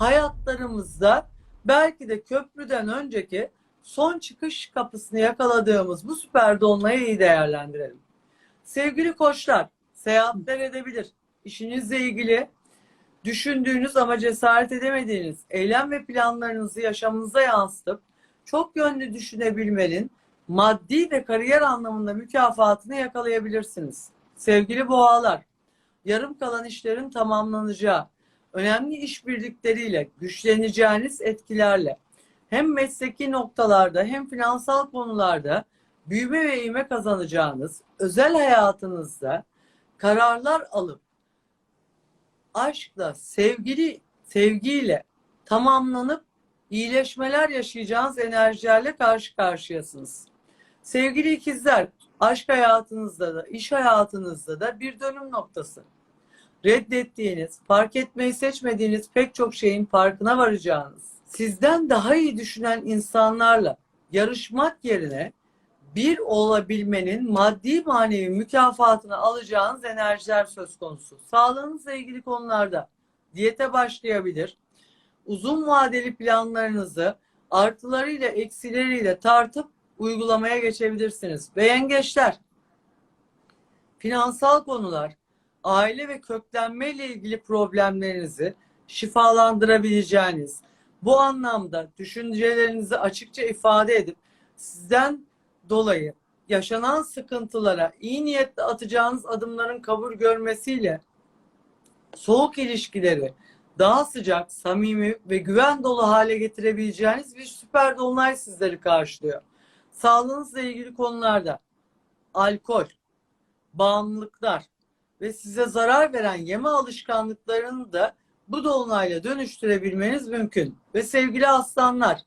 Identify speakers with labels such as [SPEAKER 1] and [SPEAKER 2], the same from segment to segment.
[SPEAKER 1] hayatlarımızda belki de köprüden önceki son çıkış kapısını yakaladığımız bu süper dolunayı iyi değerlendirelim. Sevgili koçlar, seyahatler edebilir. İşinizle ilgili düşündüğünüz ama cesaret edemediğiniz eylem ve planlarınızı yaşamınıza yansıtıp çok yönlü düşünebilmenin maddi ve kariyer anlamında mükafatını yakalayabilirsiniz. Sevgili boğalar, yarım kalan işlerin tamamlanacağı, önemli işbirlikleriyle, güçleneceğiniz etkilerle hem mesleki noktalarda hem finansal konularda büyüme ve ivme kazanacağınız, özel hayatınızda kararlar alıp aşkla, sevgili sevgiyle tamamlanıp iyileşmeler yaşayacağınız enerjilerle karşı karşıyasınız. Sevgili ikizler, aşk hayatınızda da, iş hayatınızda da bir dönüm noktası. Reddettiğiniz, fark etmeyi seçmediğiniz pek çok şeyin farkına varacağınız, sizden daha iyi düşünen insanlarla yarışmak yerine bir olabilmenin maddi manevi mükafatını alacağınız enerjiler söz konusu. Sağlığınızla ilgili konularda diyete başlayabilir. Uzun vadeli planlarınızı artılarıyla eksileriyle tartıp uygulamaya geçebilirsiniz. Ve yengeçler, finansal konular, aile ve köklenme ile ilgili problemlerinizi şifalandırabileceğiniz, bu anlamda düşüncelerinizi açıkça ifade edip sizden dolayı yaşanan sıkıntılara iyi niyetle atacağınız adımların kabul görmesiyle soğuk ilişkileri daha sıcak, samimi ve güven dolu hale getirebileceğiniz bir süper dolunay sizleri karşılıyor. Sağlığınızla ilgili konularda alkol, bağımlılıklar ve size zarar veren yeme alışkanlıklarını da bu dolunayla dönüştürebilmeniz mümkün. Ve sevgili aslanlar,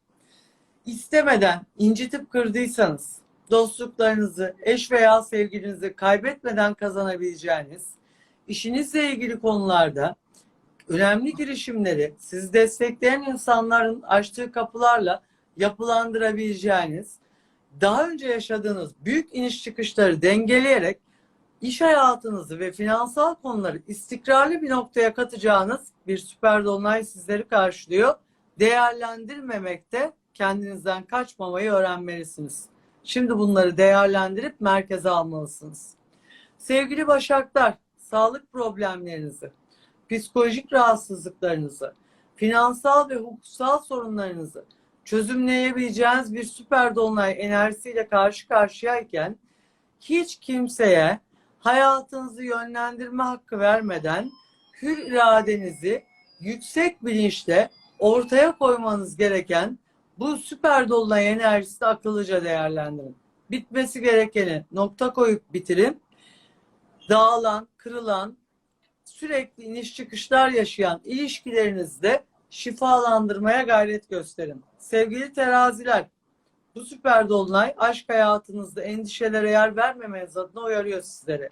[SPEAKER 1] istemeden incitip kırdıysanız dostluklarınızı, eş veya sevgilinizi kaybetmeden kazanabileceğiniz, işinizle ilgili konularda önemli girişimleri sizi destekleyen insanların açtığı kapılarla yapılandırabileceğiniz, daha önce yaşadığınız büyük iniş çıkışları dengeleyerek iş hayatınızı ve finansal konuları istikrarlı bir noktaya katacağınız bir süper dolunay sizleri karşılıyor. Değerlendirmemekte kendinizden kaçmamayı öğrenmelisiniz. Şimdi bunları değerlendirip merkeze almalısınız. Sevgili Başaklar, sağlık problemlerinizi, psikolojik rahatsızlıklarınızı, finansal ve hukuksal sorunlarınızı çözümleyebileceğiniz bir süper dolunay enerjisiyle karşı karşıyayken hiç kimseye hayatınızı yönlendirme hakkı vermeden hür iradenizi yüksek bilinçle ortaya koymanız gereken bu süper dolunay enerjisini akıllıca değerlendirin. Bitmesi gerekeni nokta koyup bitirin. Dağılan, kırılan, sürekli iniş çıkışlar yaşayan ilişkilerinizde şifalandırmaya gayret gösterin. Sevgili teraziler, bu süper dolunay aşk hayatınızda endişelere yer vermemeniz adına uyarıyor sizleri.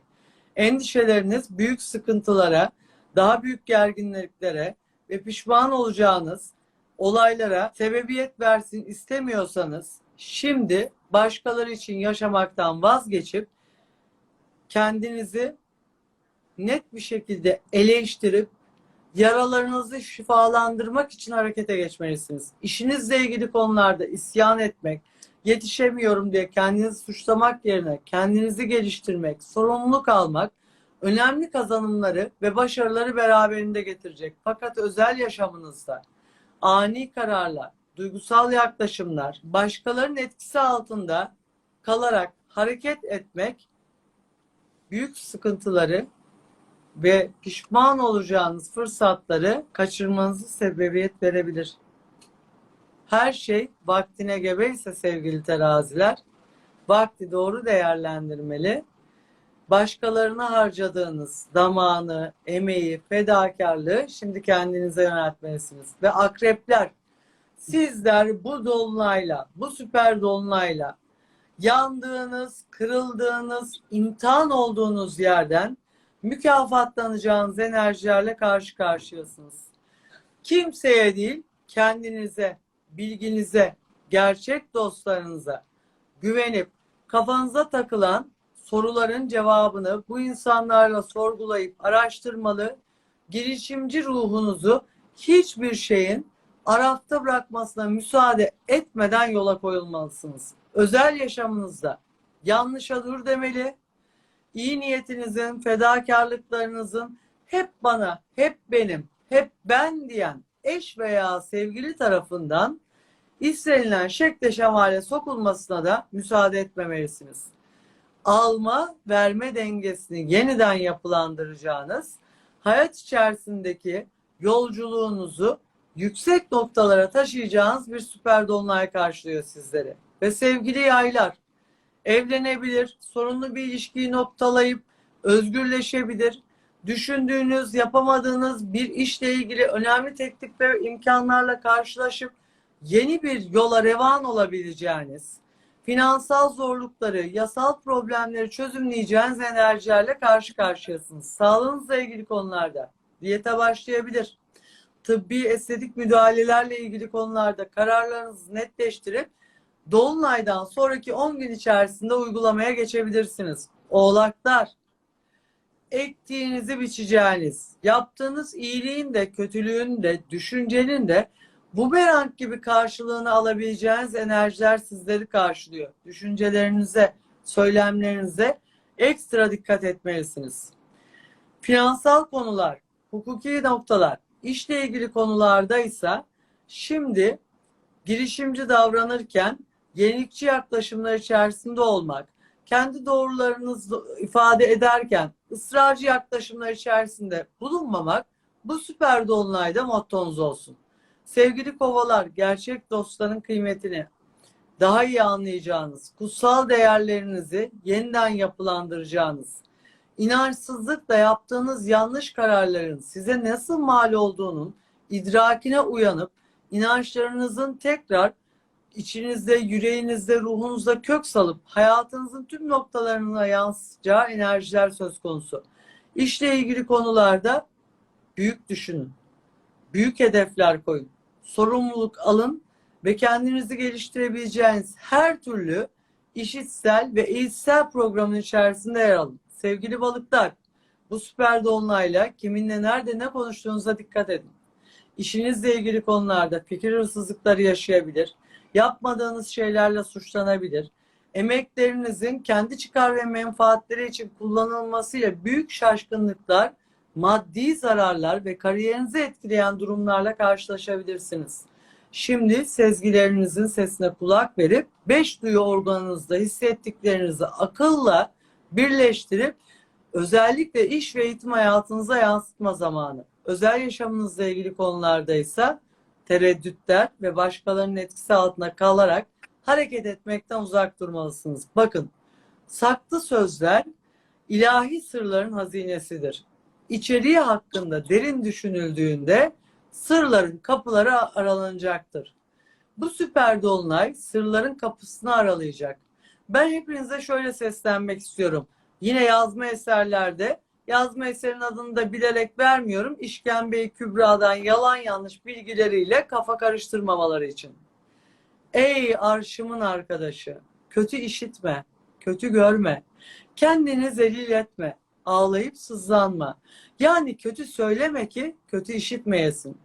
[SPEAKER 1] Endişeleriniz büyük sıkıntılara, daha büyük gerginliklere ve pişman olacağınız olaylara sebebiyet versin istemiyorsanız şimdi başkaları için yaşamaktan vazgeçip kendinizi net bir şekilde eleştirip yaralarınızı şifalandırmak için harekete geçmelisiniz. İşinizle ilgili konularda isyan etmek, yetişemiyorum diye kendinizi suçlamak yerine kendinizi geliştirmek, sorumluluk almak önemli kazanımları ve başarıları beraberinde getirecek. Fakat özel yaşamınızda ani kararlar, duygusal yaklaşımlar, başkalarının etkisi altında kalarak hareket etmek büyük sıkıntıları ve pişman olacağınız fırsatları kaçırmanızı sebebiyet verebilir. Her şey vaktine gebe sevgili teraziler, vakti doğru değerlendirmeli. Başkalarına harcadığınız zamanı, emeği, fedakarlığı şimdi kendinize yöneltmelisiniz. Ve akrepler, sizler bu dolunayla, bu süper dolunayla yandığınız, kırıldığınız, imtihan olduğunuz yerden mükafatlanacağınız enerjilerle karşı karşıyasınız. Kimseye değil, kendinize, bilginize, gerçek dostlarınıza güvenip kafanıza takılan soruların cevabını bu insanlarla sorgulayıp araştırmalı, girişimci ruhunuzu hiçbir şeyin arafta bırakmasına müsaade etmeden yola koyulmalısınız. Özel yaşamınızda yanlışa dur demeli. İyi niyetinizin, fedakarlıklarınızın hep bana, hep benim, hep ben diyen eş veya sevgili tarafından istenilen şekle şemale sokulmasına da müsaade etmemelisiniz. Alma verme dengesini yeniden yapılandıracağınız hayat içerisindeki yolculuğunuzu yüksek noktalara taşıyacağınız bir süper dolunay karşılıyor sizleri. Ve sevgili yaylar, evlenebilir, sorunlu bir ilişkiyi noktalayıp özgürleşebilir, düşündüğünüz, yapamadığınız bir işle ilgili önemli teklif ve imkanlarla karşılaşıp yeni bir yola revan olabileceğiniz, finansal zorlukları, yasal problemleri çözümleyeceğiniz enerjilerle karşı karşıyasınız. Sağlığınızla ilgili konularda diyete başlayabilir. Tıbbi estetik müdahalelerle ilgili konularda kararlarınızı netleştirip Dolunay'dan sonraki 10 gün içerisinde uygulamaya geçebilirsiniz. Oğlaklar, ektiğinizi biçeceğiniz, yaptığınız iyiliğin de kötülüğün de düşüncenin de bumerang gibi karşılığını alabileceğiniz enerjiler sizleri karşılıyor. Düşüncelerinize, söylemlerinize ekstra dikkat etmelisiniz. Finansal konular, hukuki noktalar, işle ilgili konularda ise şimdi girişimci davranırken yenilikçi yaklaşımlar içerisinde olmak, kendi doğrularınızı ifade ederken ısrarcı yaklaşımlar içerisinde bulunmamak bu süper dolunayda mottonuz olsun. Sevgili kovalar, gerçek dostların kıymetini daha iyi anlayacağınız, kutsal değerlerinizi yeniden yapılandıracağınız, inançsızlıkla yaptığınız yanlış kararların size nasıl mal olduğunun idrakine uyanıp inançlarınızın tekrar içinizde, yüreğinizde, ruhunuzda kök salıp hayatınızın tüm noktalarına yansıtacağı enerjiler söz konusu. İşle ilgili konularda büyük düşünün. Büyük hedefler koyun. Sorumluluk alın ve kendinizi geliştirebileceğiniz her türlü işitsel ve eğitsel programın içerisinde yer alın. Sevgili balıklar, bu süper dolunayla kiminle nerede ne konuştuğunuza dikkat edin. İşinizle ilgili konularda fikir hırsızlıkları yaşayabilir, yapmadığınız şeylerle suçlanabilir, emeklerinizin kendi çıkar ve menfaatleri için kullanılmasıyla büyük şaşkınlıklar, maddi zararlar ve kariyerinizi etkileyen durumlarla karşılaşabilirsiniz. Şimdi sezgilerinizin sesine kulak verip beş duyu organınızda hissettiklerinizi akılla birleştirip özellikle iş ve eğitim hayatınıza yansıtma zamanı. Özel yaşamınızla ilgili konularda ise tereddütler ve başkalarının etkisi altında kalarak hareket etmekten uzak durmalısınız. Bakın, saklı sözler ilahi sırların hazinesidir. İçeriği hakkında derin düşünüldüğünde sırların kapıları aralanacaktır. Bu süper dolunay sırların kapısını aralayacak. Ben hepinize şöyle seslenmek istiyorum. Yine yazma eserlerde yazma eserin adını da bilerek vermiyorum. İşkembe Kübra'dan yalan yanlış bilgileriyle kafa karıştırmamaları için. Ey arşımın arkadaşı, kötü işitme, kötü görme, kendini zelil etme, ağlayıp sızlanma. Yani kötü söyleme ki kötü işitmeyesin.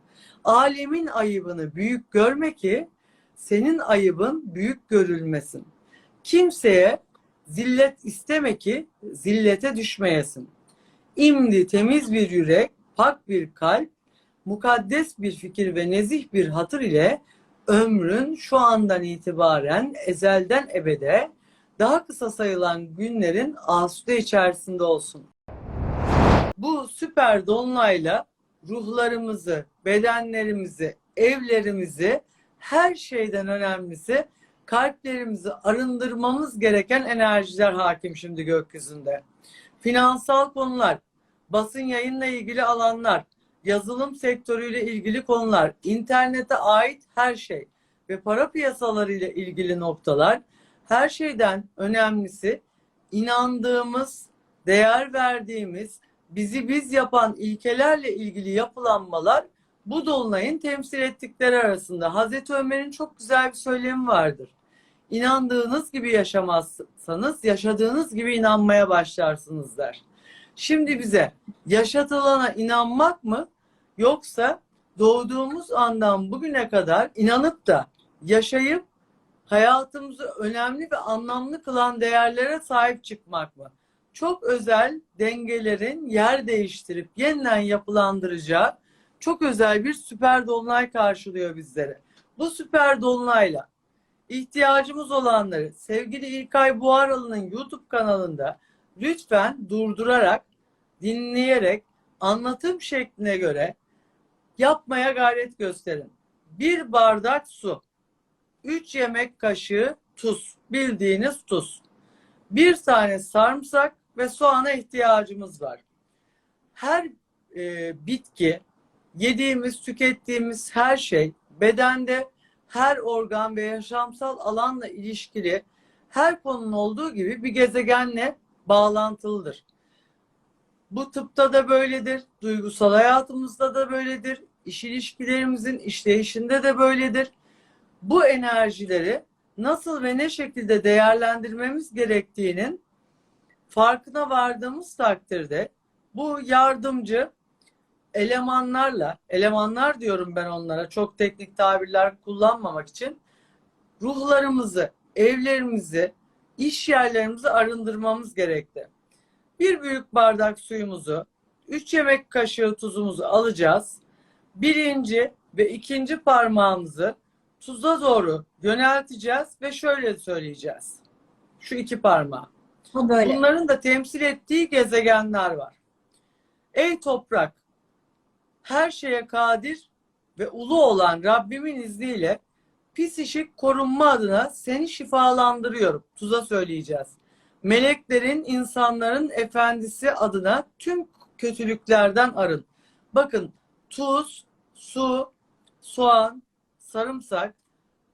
[SPEAKER 1] Alemin ayıbını büyük görme ki senin ayıbın büyük görülmesin. Kimseye zillet isteme ki zillete düşmeyesin. İmdi temiz bir yürek, pak bir kalp, mukaddes bir fikir ve nezih bir hatır ile ömrün şu andan itibaren ezelden ebede daha kısa sayılan günlerin asude içerisinde olsun. Bu süper dolunayla ruhlarımızı, bedenlerimizi, evlerimizi, her şeyden önemlisi kalplerimizi arındırmamız gereken enerjiler hakim şimdi gökyüzünde. Finansal konular, basın yayınla ilgili alanlar, yazılım sektörüyle ilgili konular, internete ait her şey ve para piyasalarıyla ilgili noktalar her şeyden önemlisi inandığımız, değer verdiğimiz, bizi biz yapan ilkelerle ilgili yapılanmalar bu dolunayın temsil ettikleri arasında. Hazreti Ömer'in çok güzel bir söylemi vardır. İnandığınız gibi yaşamazsanız yaşadığınız gibi inanmaya başlarsınız der. Şimdi bize yaşatılana inanmak mı yoksa doğduğumuz andan bugüne kadar inanıp da yaşayıp hayatımızı önemli ve anlamlı kılan değerlere sahip çıkmak mı? Çok özel dengelerin yer değiştirip yeniden yapılandıracağı çok özel bir süper dolunay karşılıyor bizlere. Bu süper dolunayla ihtiyacımız olanları sevgili İlkay Buharalı'nın YouTube kanalında lütfen durdurarak, dinleyerek, anlatım şekline göre yapmaya gayret gösterin. Bir bardak su, 3 yemek kaşığı tuz, bildiğiniz tuz. Bir tane sarımsak ve soğana ihtiyacımız var. Her e, bitki, yediğimiz, tükettiğimiz her şey bedende her organ ve yaşamsal alanla ilişkili her konunun olduğu gibi bir gezegenle bağlantılıdır. Bu tıpta da böyledir, duygusal hayatımızda da böyledir, iş ilişkilerimizin işleyişinde de böyledir. Bu enerjileri nasıl ve ne şekilde değerlendirmemiz gerektiğinin farkına vardığımız takdirde bu yardımcı elemanlarla, elemanlar diyorum ben onlara çok teknik tabirler kullanmamak için ruhlarımızı, evlerimizi, iş yerlerimizi arındırmamız gerekti. Bir büyük bardak suyumuzu, 3 yemek kaşığı tuzumuzu alacağız. Birinci ve ikinci parmağımızı tuza doğru yönelteceğiz ve şöyle söyleyeceğiz. Şu iki parmağı.
[SPEAKER 2] Bu böyle.
[SPEAKER 1] Bunların da temsil ettiği gezegenler var. Ey toprak, her şeye kadir ve ulu olan Rabbimin izniyle pis işik korunma adına seni şifalandırıyorum. Tuza söyleyeceğiz. Meleklerin, insanların efendisi adına tüm kötülüklerden arın. Bakın tuz, su, soğan, sarımsak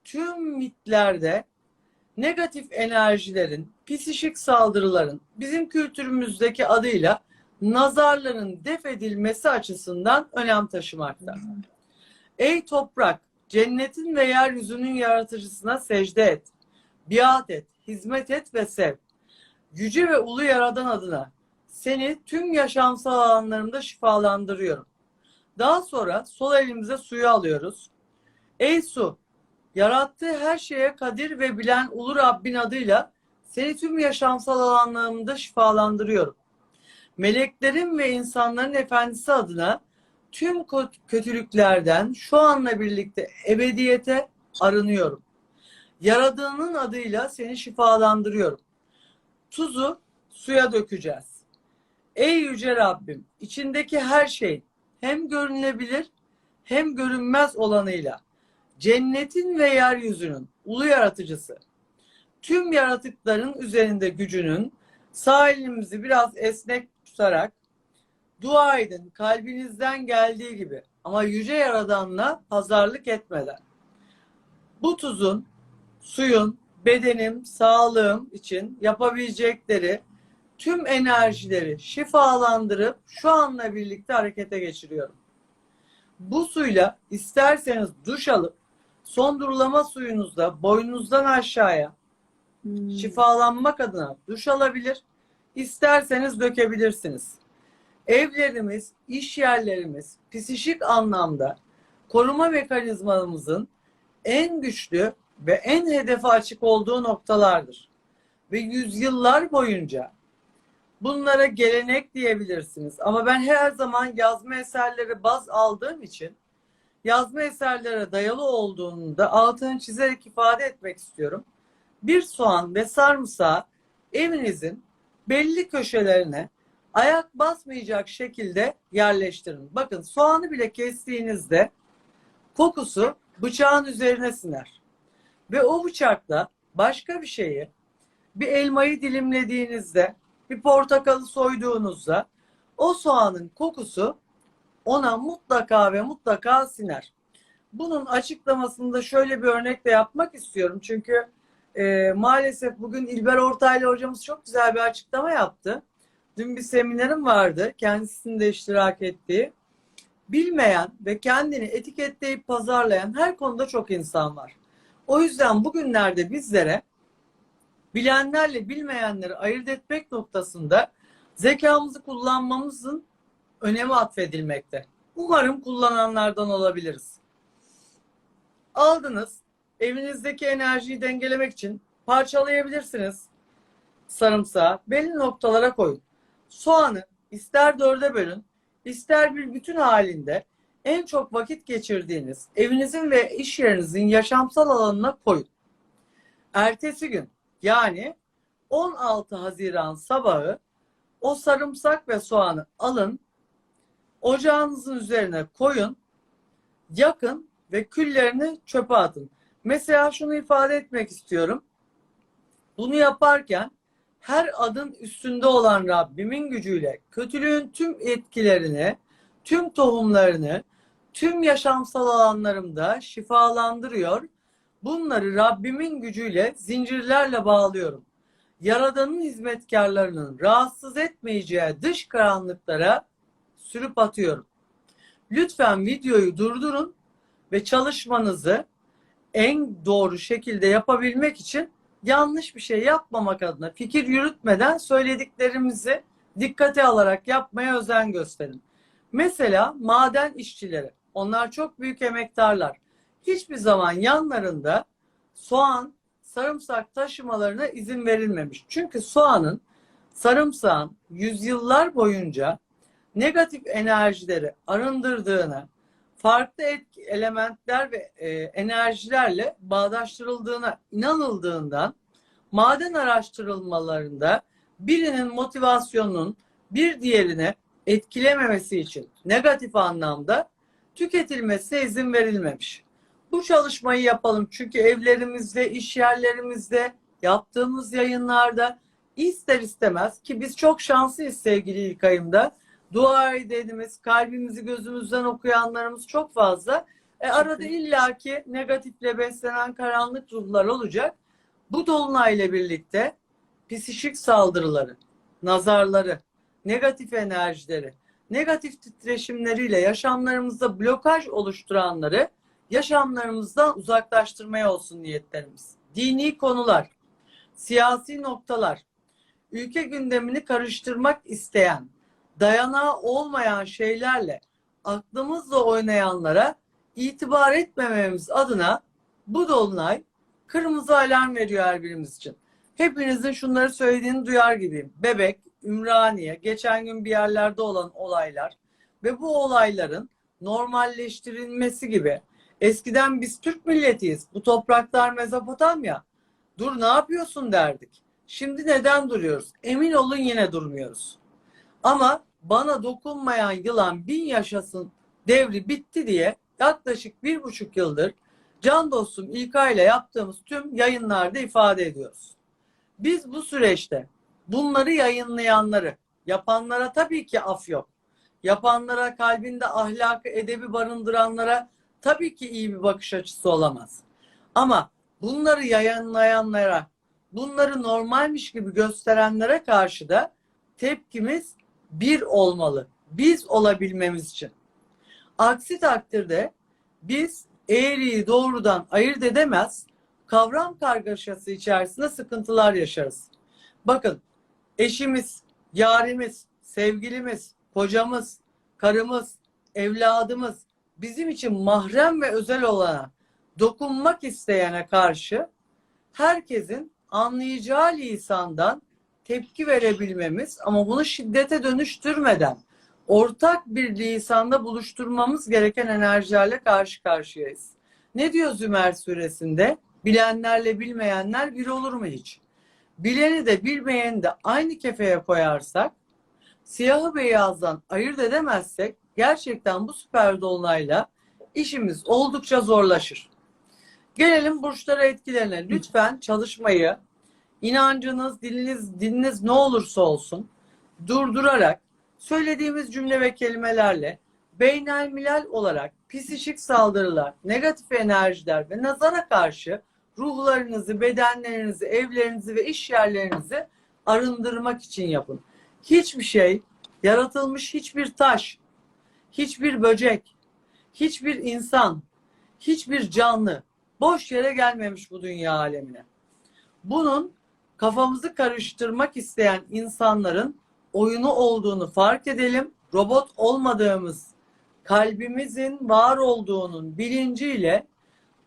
[SPEAKER 1] tüm mitlerde negatif enerjilerin, psişik saldırıların bizim kültürümüzdeki adıyla nazarların def edilmesi açısından önem taşımakta. Ey toprak, cennetin ve yeryüzünün yaratıcısına secde et, biat et, hizmet et ve sev. Yüce ve ulu yaradan adına seni tüm yaşamsal alanlarında şifalandırıyorum. Daha sonra sol elimize suyu alıyoruz. Ey su, yarattığı her şeye kadir ve bilen ulu Rabbin adıyla seni tüm yaşamsal alanlarımda şifalandırıyorum. Meleklerin ve insanların efendisi adına tüm kö- kötülüklerden şu anla birlikte ebediyete arınıyorum. Yaradığının adıyla seni şifalandırıyorum. Tuzu suya dökeceğiz. Ey yüce Rabbim, içindeki her şey hem görünebilir hem görünmez olanıyla cennetin ve yeryüzünün ulu yaratıcısı, tüm yaratıkların üzerinde gücünün sağ elimizi biraz esnek tutarak dua edin kalbinizden geldiği gibi ama yüce yaradanla pazarlık etmeden. Bu tuzun, suyun, bedenim, sağlığım için yapabilecekleri tüm enerjileri şifalandırıp şu anla birlikte harekete geçiriyorum. Bu suyla isterseniz duş alıp son durulama suyunuzda boynunuzdan aşağıya
[SPEAKER 2] Hmm.
[SPEAKER 1] şifalanmak adına duş alabilir. İsterseniz dökebilirsiniz. Evlerimiz, iş yerlerimiz psişik anlamda koruma mekanizmamızın en güçlü ve en hedefe açık olduğu noktalardır. Ve yüzyıllar boyunca bunlara gelenek diyebilirsiniz. Ama ben her zaman yazma eserleri baz aldığım için yazma eserlere dayalı olduğunu da altını çizerek ifade etmek istiyorum. Bir soğan ve sarımsağı evinizin belli köşelerine ayak basmayacak şekilde yerleştirin. Bakın soğanı bile kestiğinizde kokusu bıçağın üzerine siner. Ve o bıçakla başka bir şeyi bir elmayı dilimlediğinizde bir portakalı soyduğunuzda o soğanın kokusu ona mutlaka ve mutlaka siner. Bunun açıklamasını da şöyle bir örnekle yapmak istiyorum. Çünkü e, maalesef bugün İlber Ortaylı hocamız çok güzel bir açıklama yaptı. Dün bir seminerim vardı. Kendisinin de iştirak ettiği. Bilmeyen ve kendini etiketleyip pazarlayan her konuda çok insan var. O yüzden bugünlerde bizlere bilenlerle bilmeyenleri ayırt etmek noktasında zekamızı kullanmamızın önemi atfedilmekte. Umarım kullananlardan olabiliriz. Aldınız. Evinizdeki enerjiyi dengelemek için parçalayabilirsiniz. Sarımsağı belli noktalara koyun. Soğanı ister dörde bölün, ister bir bütün halinde en çok vakit geçirdiğiniz evinizin ve iş yerinizin yaşamsal alanına koyun. Ertesi gün yani 16 Haziran sabahı o sarımsak ve soğanı alın, ocağınızın üzerine koyun, yakın ve küllerini çöpe atın. Mesela şunu ifade etmek istiyorum. Bunu yaparken her adın üstünde olan Rabbimin gücüyle kötülüğün tüm etkilerini, tüm tohumlarını, tüm yaşamsal alanlarımda şifalandırıyor. Bunları Rabbimin gücüyle zincirlerle bağlıyorum. Yaradanın hizmetkarlarının rahatsız etmeyeceği dış karanlıklara sürüp atıyorum. Lütfen videoyu durdurun ve çalışmanızı en doğru şekilde yapabilmek için yanlış bir şey yapmamak adına fikir yürütmeden söylediklerimizi dikkate alarak yapmaya özen gösterin. Mesela maden işçileri. Onlar çok büyük emektarlar. Hiçbir zaman yanlarında soğan, sarımsak taşımalarına izin verilmemiş. Çünkü soğanın, sarımsağın yüzyıllar boyunca negatif enerjileri arındırdığını, farklı etki, elementler ve e, enerjilerle bağdaştırıldığına inanıldığından maden araştırılmalarında birinin motivasyonunun bir diğerine etkilememesi için negatif anlamda tüketilmesine izin verilmemiş. Bu çalışmayı yapalım çünkü evlerimizde, iş yerlerimizde, yaptığımız yayınlarda ister istemez ki biz çok şanslıyız sevgili İlkay'ımda dua edenimiz, kalbimizi gözümüzden okuyanlarımız çok fazla. E, arada illaki negatifle beslenen karanlık ruhlar olacak. Bu dolunayla birlikte psişik saldırıları, nazarları, negatif enerjileri, negatif titreşimleriyle yaşamlarımızda blokaj oluşturanları yaşamlarımızdan uzaklaştırmaya olsun niyetlerimiz. Dini konular, siyasi noktalar, ülke gündemini karıştırmak isteyen, dayanağı olmayan şeylerle aklımızla oynayanlara itibar etmememiz adına bu dolunay kırmızı alarm veriyor her birimiz için. Hepinizin şunları söylediğini duyar gibiyim. Bebek, Ümraniye, geçen gün bir yerlerde olan olaylar ve bu olayların normalleştirilmesi gibi. Eskiden biz Türk milletiyiz. Bu topraklar Mezopotamya. Dur ne yapıyorsun derdik. Şimdi neden duruyoruz? Emin olun yine durmuyoruz. Ama bana dokunmayan yılan bin yaşasın devri bitti diye yaklaşık bir buçuk yıldır can dostum İlkay ile yaptığımız tüm yayınlarda ifade ediyoruz. Biz bu süreçte bunları yayınlayanları, yapanlara tabii ki af yok. Yapanlara, kalbinde ahlakı, edebi barındıranlara tabii ki iyi bir bakış açısı olamaz. Ama bunları yayınlayanlara, bunları normalmiş gibi gösterenlere karşı da tepkimiz bir olmalı. Biz olabilmemiz için. Aksi takdirde biz eğriyi doğrudan ayırt edemez, kavram kargaşası içerisinde sıkıntılar yaşarız. Bakın eşimiz, yarimiz, sevgilimiz, kocamız, karımız, evladımız bizim için mahrem ve özel olana dokunmak isteyene karşı herkesin anlayacağı lisandan tepki verebilmemiz ama bunu şiddete dönüştürmeden ortak bir lisanda buluşturmamız gereken enerjilerle karşı karşıyayız. Ne diyor Zümer suresinde? Bilenlerle bilmeyenler bir olur mu hiç? Bileni de bilmeyeni de aynı kefeye koyarsak, siyahı beyazdan ayırt edemezsek gerçekten bu süper dolunayla işimiz oldukça zorlaşır. Gelelim burçlara etkilerine. Lütfen çalışmayı inancınız, diliniz, dininiz ne olursa olsun durdurarak söylediğimiz cümle ve kelimelerle beynelmilel olarak psişik saldırılar, negatif enerjiler ve nazara karşı ruhlarınızı, bedenlerinizi, evlerinizi ve iş yerlerinizi arındırmak için yapın. Hiçbir şey, yaratılmış hiçbir taş, hiçbir böcek, hiçbir insan, hiçbir canlı boş yere gelmemiş bu dünya alemine. Bunun kafamızı karıştırmak isteyen insanların oyunu olduğunu fark edelim. Robot olmadığımız kalbimizin var olduğunun bilinciyle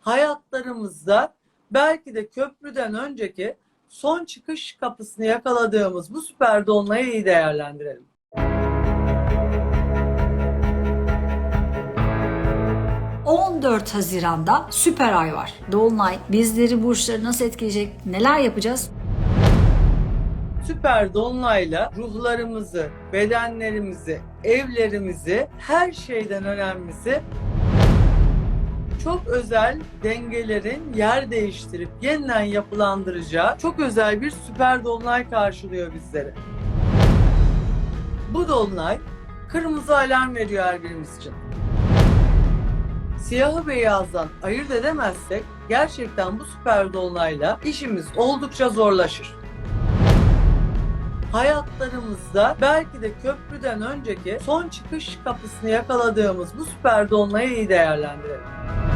[SPEAKER 1] hayatlarımızda belki de köprüden önceki son çıkış kapısını yakaladığımız bu süper dolunayı iyi değerlendirelim.
[SPEAKER 2] Hı. 14 Haziran'da süper ay var. Dolunay bizleri burçları nasıl etkileyecek? Neler yapacağız?
[SPEAKER 1] Süper dolunayla ruhlarımızı, bedenlerimizi, evlerimizi, her şeyden önemlisi çok özel dengelerin yer değiştirip yeniden yapılandıracağı çok özel bir süper dolunay karşılıyor bizleri. Bu dolunay kırmızı alarm veriyor her birimiz için. Siyahı beyazdan ayırt edemezsek gerçekten bu süper dolunayla işimiz oldukça zorlaşır hayatlarımızda belki de köprüden önceki son çıkış kapısını yakaladığımız bu süper dolunayı iyi değerlendirelim.